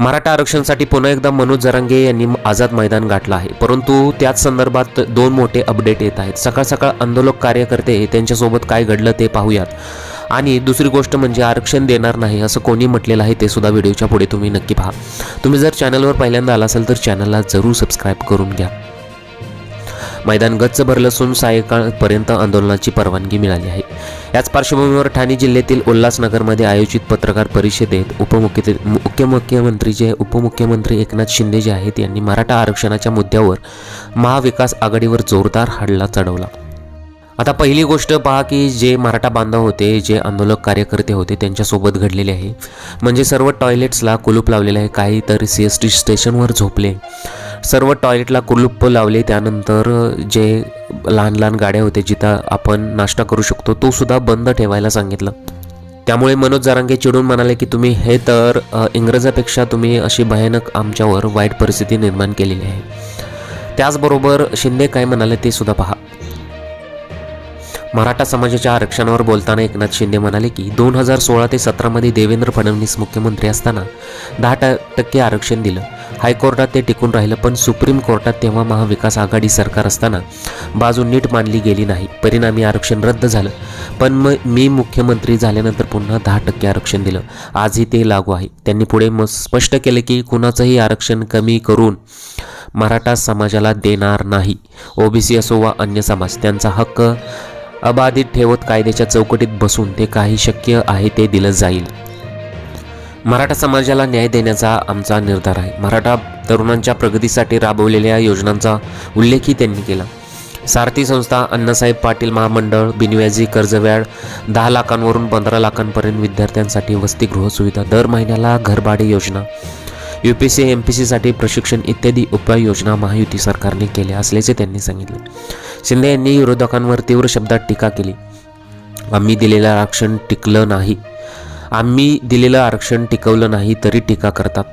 मराठा आरक्षणासाठी पुन्हा एकदा मनोज जरांगे यांनी आझाद मैदान गाठलं आहे. परंतु त्याच संदर्भात दोन मोठे अपडेट येत आहेत. सकाळ सकाळ आंदोलक कार्यकर्ते त्यांच्यासोबत काय घडलं ते पाहूयात. आणि दुसरी गोष्ट म्हणजे आरक्षण देणार नाही असं कोणी म्हटलेलं आहे ते सुद्धा व्हिडिओच्या पुढे तुम्ही नक्की पहा. तुम्ही जर चॅनलवर पहिल्यांदा आला असाल तर चॅनलला जरूर सबस्क्राईब करून घ्या. मैदान गच्च भरलं असून सायंकाळपर्यंत आंदोलनाची परवानगी मिळाली आहे. याच पार्श्वभूमीवर ठाणे जिल्ह्यातील उल्हासनगरमध्ये आयोजित पत्रकार परिषदेत उपमुख्य मुख्यमंत्री जे उपमुख्यमंत्री एकनाथ शिंदे जे आहेत यांनी मराठा आरक्षणाच्या मुद्द्यावर महाविकास आघाडीवर जोरदार हल्ला चढवला. आता पहिली गोष्ट पहा की जे मराठा बांधव होते जे आंदोलक कार्यकर्ते होते त्यांच्यासोबत घडलेले आहे. म्हणजे सर्व टॉयलेट्सला कुलूप लावलेले आहे. काही तर सी एस टी स्टेशनवर झोपले. सर्व टॉयलेटला कुलूप लावले. त्यानंतर जे लहान लहान गाड्या होते जिथं आपण नाश्ता करू शकतो तो सुद्धा बंद ठेवायला सांगितलं. त्यामुळे मनोज जारांगे चिडून म्हणाले की तुम्ही हे तर इंग्रजापेक्षा तुम्ही अशी भयानक आमच्यावर वाईट परिस्थिती निर्माण केलेली आहे. त्याचबरोबर शिंदे काय म्हणाले ते सुद्धा पहा. मराठा समाजाच्या आरक्षणावर बोलताना एकनाथ शिंदे म्हणाले की दोन हजार सोळा ते सतरामध्ये देवेंद्र फडणवीस मुख्यमंत्री असताना दहा ट- टक्के आरक्षण दिलं. हायकोर्टात ते टिकून राहिलं पण सुप्रीम कोर्टात तेव्हा महाविकास आघाडी सरकार असताना बाजू नीट मानली गेली नाही. परिणामी आरक्षण रद्द झालं. पण मग मी मुख्यमंत्री झाल्यानंतर पुन्हा दहा टक्के आरक्षण दिलं. आजही ते लागू आहे. त्यांनी पुढे मग स्पष्ट केले की कुणाचंही आरक्षण कमी करून मराठा समाजाला देणार नाही. ओबीसी असो वा अन्य समाज त्यांचा हक्क अबाधित ठेवत कायद्याच्या चौकटीत बसून ते काही शक्य आहे ते दिलं जाईल. मराठा समाजाला न्याय देण्याचा आमचा निर्धार आहे. मराठा तरुणांच्या प्रगतीसाठी राबवलेल्या योजनांचा उल्लेखही त्यांनी केला. सारथी संस्था अण्णासाहेब पाटील महामंडळ बिनव्याजी कर्जव्याड दहा लाखांवरून पंधरा लाखांपर्यंत विद्यार्थ्यांसाठी वसतिगृह सुविधा दर महिन्याला घरभाडे योजना U P C M P सीसाठी प्रशिक्षण इत्यादी उपाययोजना महायुती सरकारने केल्या असल्याचे त्यांनी सांगितले. शिंदे यांनी विरोधकांवर तीव्र शब्दात टीका केली. आम्ही दिलेलं आरक्षण टिकलं नाही. आम्ही दिलेलं आरक्षण टिकवलं नाही तरी टीका करतात.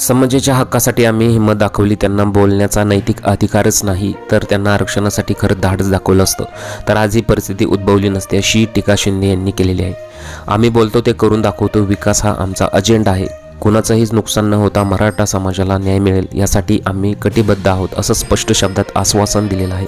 समाजाच्या हक्कासाठी आम्ही हिंमत दाखवली त्यांना बोलण्याचा नैतिक अधिकारच नाही तर त्यांना आरक्षणासाठी खरं धाडस दाखवलं असतं. तर आज ही परिस्थिती उद्भवली नसते अशी टीका शिंदे यांनी केलेली आहे. आम्ही बोलतो ते करून दाखवतो विकास हा आमचा अजेंडा आहे. कुणाचंहीच नुकसान न होता मराठा समाजाला न्याय मिळेल यासाठी आम्ही कटिबद्ध आहोत असं स्पष्ट शब्दात आश्वासन दिलेलं आहे.